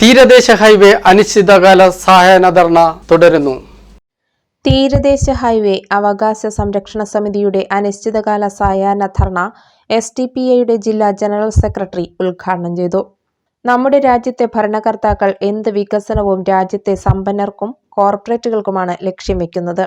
തീരദേശ ഹൈവേ അനിശ്ചിതകാല സഹായന ധർണ തുടരുന്നു. തീരദേശ ഹൈവേ അവകാശ സംരക്ഷണ സമിതിയുടെ അനിശ്ചിതകാല സായാഹ്ന ധർണ എസ് ടി പി ഐയുടെ ജില്ലാ ജനറൽ സെക്രട്ടറി ഉദ്ഘാടനം ചെയ്തു. നമ്മുടെ രാജ്യത്തെ ഭരണകർത്താക്കൾ എന്ത് വികസനവും രാജ്യത്തെ സമ്പന്നർക്കും കോർപ്പറേറ്റുകൾക്കുമാണ് ലക്ഷ്യം വെക്കുന്നത്.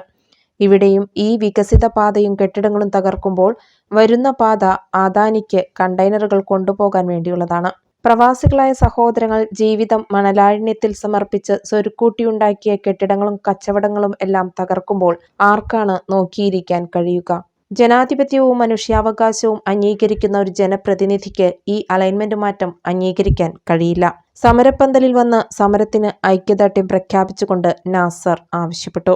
ഇവിടെയും ഈ വികസിത പാതയും കെട്ടിടങ്ങളും തകർക്കുമ്പോൾ വരുന്ന പാത അദാനിക്ക് കണ്ടെയ്നറുകൾ കൊണ്ടുപോകാൻ വേണ്ടിയുള്ളതാണ്. പ്രവാസികളായ സഹോദരങ്ങൾ ജീവിതം മണലാരണ്യത്തിൽ സമർപ്പിച്ച് സ്വരുക്കൂട്ടിയുണ്ടാക്കിയ കെട്ടിടങ്ങളും കച്ചവടങ്ങളും എല്ലാം തകർക്കുമ്പോൾ ആർക്കാണ് നോക്കിയിരിക്കാൻ കഴിയുക? ജനാധിപത്യവും മനുഷ്യാവകാശവും അംഗീകരിക്കുന്ന ഒരു ജനപ്രതിനിധിക്ക് ഈ അലൈൻമെന്റ് മാറ്റം അംഗീകരിക്കാൻ കഴിയില്ല. സമരപ്പന്തലിൽ വന്ന് സമരത്തിന് ഐക്യദാർഢ്യം പ്രഖ്യാപിച്ചുകൊണ്ട് നാസർ ആവശ്യപ്പെട്ടു.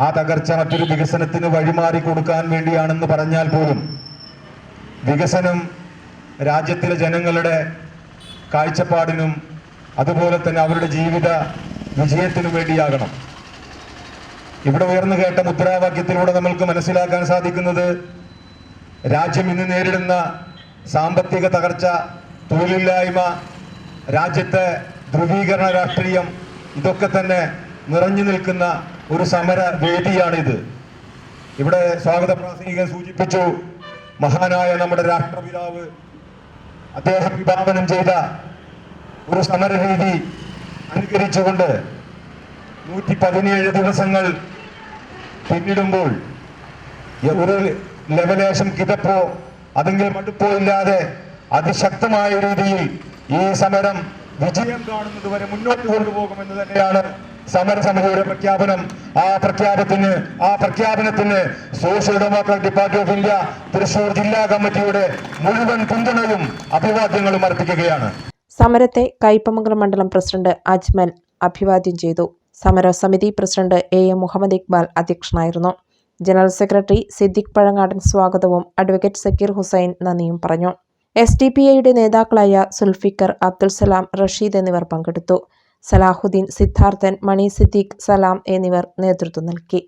ആ തകർച്ച മറ്റൊരു വികസനത്തിന് വഴിമാറി കൊടുക്കാൻ വേണ്ടിയാണെന്ന് പറഞ്ഞാൽ പോലും വികസനം രാജ്യത്തിലെ ജനങ്ങളുടെ കാഴ്ചപ്പാടിനും അതുപോലെ തന്നെ അവരുടെ ജീവിത വിജയത്തിനും വേണ്ടിയാകണം. ഇവിടെ ഉയർന്നു കേട്ട മുദ്രാവാക്യത്തിലൂടെ നമ്മൾക്ക് മനസ്സിലാക്കാൻ സാധിക്കുന്നത് രാജ്യം ഇന്ന് നേരിടുന്ന സാമ്പത്തിക തകർച്ച തൊഴിലില്ലായ്മ രാജ്യത്തെ ധ്രുവീകരണ രാഷ്ട്രീയം ഇതൊക്കെ തന്നെ നിറഞ്ഞു നിൽക്കുന്ന ഒരു സമര വേദിയാണിത്. ഇവിടെ സ്വാഗത പ്രാസംഗികൻ സൂചിപ്പിച്ചു മഹാനായ നമ്മുടെ രാഷ്ട്രപിതാവ് അദ്ദേഹം വിഭാവനം ചെയ്ത ഒരു സമരരീതി അനുകരിച്ചുകൊണ്ട് നൂറ്റി പതിനേഴ് ദിവസങ്ങൾ പിന്നിടുമ്പോൾ ഒരു ലവലേശം കിതപ്പോ അതെങ്കിൽ മടുപ്പോ ഇല്ലാതെ അതിശക്തമായ രീതിയിൽ ഈ സമരം വിജയം കാണുന്നത് വരെ മുന്നോട്ട് കൊണ്ടുപോകുമെന്ന് തന്നെയാണ് സമരസമിതിയുടെ പ്രഖ്യാപനം ആ പ്രഖ്യാപനത്തിന് ആ പ്രഖ്യാപനത്തിന് Social Democratic Party of India Thrissur ജില്ലാ കമ്മിറ്റിയുടെ മുഴുവൻ പിന്തുണയും അഭിവാദ്യങ്ങളും അർപ്പിക്കുകയാണ്. സമരത്തെ കയ്പമംഗലം മണ്ഡലം പ്രസിഡന്റ് അജ്മൽ അഭിവാദ്യം ചെയ്തു. സമരസമിതി president A M Muhammad Iqbal അധ്യക്ഷനായിരുന്നു. ജനറൽ സെക്രട്ടറി സിദ്ദിഖ് പഴങ്ങാടൻ സ്വാഗതവും അഡ്വക്കേറ്റ് സക്കീർ ഹുസൈൻ നന്ദിയും പറഞ്ഞു. എസ് ഡി പി ഐയുടെ നേതാക്കളായ സുൽഫിക്കർ അബ്ദുൽ സലാം റഷീദ് എന്നിവർ പങ്കെടുത്തു. സലാഹുദ്ദീൻ സിദ്ധാർത്ഥൻ മണി സിദ്ദീഖ് സലാം എന്നിവർ നേതൃത്വം നൽകി.